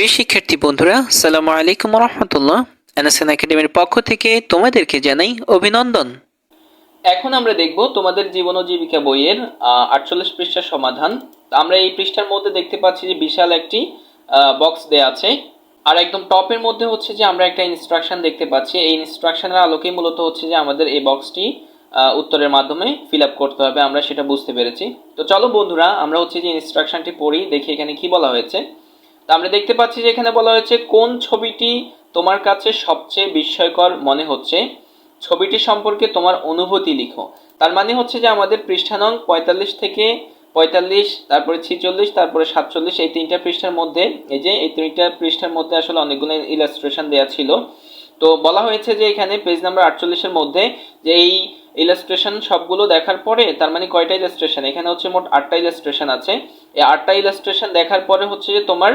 প্রিয় শিক্ষার্থী বন্ধুরা সালামু আলাইকুম রহমতুল্লাহ এনএসএন একাডেমির পক্ষ থেকে তোমাদেরকে জানাই অভিনন্দন। এখন আমরা দেখব তোমাদের জীবন ও জীবিকা বইয়ের আটচল্লিশ পৃষ্ঠার সমাধান। আমরা এই পৃষ্ঠার মধ্যে দেখতে পাচ্ছি যে বিশাল একটি বক্স দেয়া আছে। আর একদম টপের মধ্যে হচ্ছে যে আমরা একটা ইনস্ট্রাকশন দেখতে পাচ্ছি। এই ইনস্ট্রাকশনের আলোকেই মূলত হচ্ছে যে আমাদের এই বক্সটি উত্তরের মাধ্যমে ফিল আপ করতে হবে। আমরা সেটা বুঝতে পেরেছি। তো চলো বন্ধুরা, আমরা হচ্ছে যে ইনস্ট্রাকশনটি পড়ি, দেখি এখানে কি বলা হয়েছে। তো আমরা দেখতে পাচ্ছি যে এখানে বলা হয়েছে, কোন ছবিটি তোমার কাছে সবচেয়ে বিস্ময়কর মনে হচ্ছে? ছবিটি সম্পর্কে তোমার অনুভূতি লিখো। তার মানে হচ্ছে যে আমাদের পৃষ্ঠা নং পঁয়তাল্লিশ থেকে পঁয়তাল্লিশ, তারপরে ছিচল্লিশ, তারপরে সাতচল্লিশ, এই তিনটা পৃষ্ঠার মধ্যে, এই যে এই তিনটা পৃষ্ঠার মধ্যে আসলে অনেকগুলো ইলাস্ট্রেশন দেওয়া ছিল। তো বলা হয়েছে যে এখানে পেজ নাম্বার আটচল্লিশের মধ্যে যে এই ইলাস্ট্রেশন সবগুলো দেখার পরে, তার মানে কয়টা ইলাস্ট্রেশন এখানে হচ্ছে মোট আটটা ইলাস্ট্রেশন আছে। এই আটটা ইলাস্ট্রেশন দেখার পরে হচ্ছে যে তোমার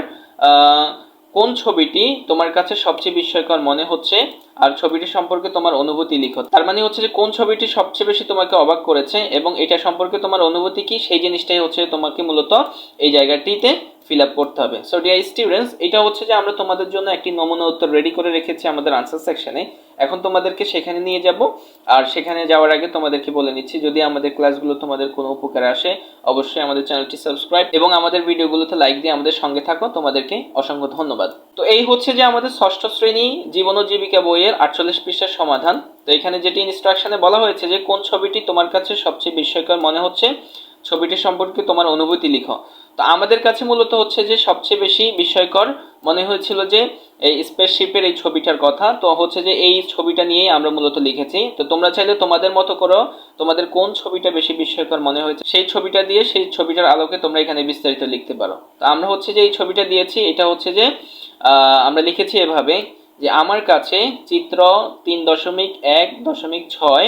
কোন ছবিটি তোমার কাছে সবচেয়ে বিস্ময়কর মনে হচ্ছে? আর ছবিটি সম্পর্কে তোমার অনুভূতি লিখো। তার মানে হচ্ছে যে কোন ছবিটি সবচেয়ে বেশি তোমাকে অবাক করেছে এবং এটা সম্পর্কে তোমার অনুভূতি কি? সেই জিনিসটাই হচ্ছে তোমাকে মূলত এই জায়গাটিতে ফিল আপ করতে হবে। সো ডিয়ার স্টুডেন্টস এটা হচ্ছে যে আমরা তোমাদের জন্য একটি নমুনা উত্তর রেডি করে রেখেছি আমাদের আনসার সেকশনে এখন তোমাদেরকে সেখানে নিয়ে যাব, আর সেখানে যাওয়ার আগে তোমাদেরকে বলে নিচ্ছি, যদি আমাদের ক্লাসগুলো তোমাদের কোনো উপকারে আসে, অবশ্যই আমাদের চ্যানেলটি সাবস্ক্রাইব এবং আমাদের ভিডিওগুলোতে লাইক দিয়ে আমাদের সঙ্গে থাকো। তোমাদেরকে অসংখ্য ধন্যবাদ। তো এই হচ্ছে যে আমাদের ষষ্ঠ শ্রেণি, জীবন ও জীবিকা বইয়ের আটচল্লিশ পৃষ্ঠার সমাধান। তো এখানে যেটি ইনস্ট্রাকশনে বলা হয়েছে যে, কোন ছবিটি তোমার কাছে সবচেয়ে বিস্ময়কর মনে হচ্ছে? ছবিটি সম্পর্কে তোমার অনুভূতি লিখো। তো আমাদের কাছে মূলত হচ্ছে যে সবচেয়ে বেশি বিস্ময়কর মনে হয়েছিল যে এই স্পেসশিপের এই ছবিটার কথা। তো হচ্ছে যে এই ছবিটা নিয়েই আমরা মূলত লিখেছি। তো তোমরা চাইলে তোমাদের মতো করো তোমাদের কোন ছবিটা বেশি বিস্ময়কর মনে হয়েছে, সেই ছবিটা দিয়ে সেই ছবিটার আলোকে তোমরা এখানে বিস্তারিত লিখতে পারো। তো আমরা হচ্ছে যে এই ছবিটা দিয়েছি, এটা হচ্ছে যে আমরা লিখেছি এভাবে যে আমার কাছে চিত্র তিন দশমিক এক দশমিক ছয়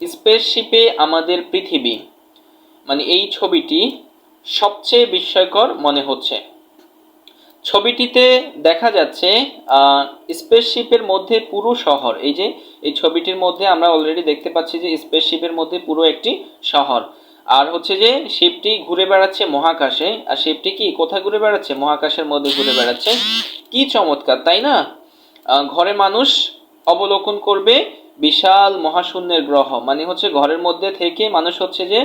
স্পেসশিপে আমাদের পৃথিবী মানে এই ছবিটি সবচেয়ে বিস্ময়কর মনে হচ্ছে। ছবিটিতে দেখা যাচ্ছে স্পেসশিপের মধ্যে পুরো শহর। এই যে, এই ছবিটির মধ্যে আমরা অলরেডি দেখতে পাচ্ছি যে স্পেসশিপের মধ্যে পুরো একটি শহর। আর হচ্ছে যে শিপটি ঘুরে বেড়াচ্ছে মহাকাশে। আর শিপটি কি? কোথায় ঘুরে বেড়াচ্ছে? মহাকাশের মধ্যে ঘুরে বেড়াচ্ছে। কি চমৎকার, তাই না? ঘরে মানুষ অবলোকন করবে বিশাল মহাশূন্যের গ্রহ মানে হচ্ছে ঘরের মধ্যে থেকে মানুষ হচ্ছে যে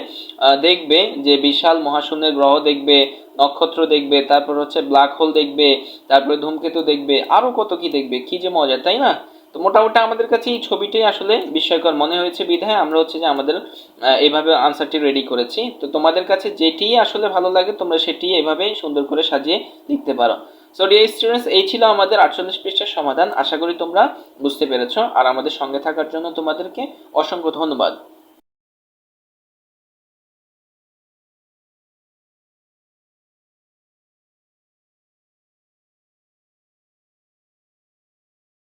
দেখবে যে বিশাল মহাশূন্যের গ্রহ দেখবে, নক্ষত্র দেখবে, তারপর হচ্ছে ব্ল্যাক হোল দেখবে, তারপরে ধূমকেতু দেখবে, আরও কত কি দেখবে, কি যে মজা, তাই না? তো মোটামুটি আমাদের কাছে এই ছবিটাই আসলে বিস্ময়কর মনে হয়েছে বিধায় আমরা হচ্ছে যে আমাদের এইভাবে আনসারটি রেডি করেছি। তো তোমাদের কাছে যেটি আসলে ভালো লাগে তোমরা সেটি এভাবে সুন্দর করে সাজিয়ে লিখতে পারো। সো ডিয়ার স্টুডেন্টস এই ছিল আমাদের আটচল্লিশ পৃষ্ঠার সমাধান। আশা করি তোমরা বুঝতে পেরেছ। আর আমাদের সঙ্গে থাকার জন্য তোমাদেরকে অসংখ্য ধন্যবাদ।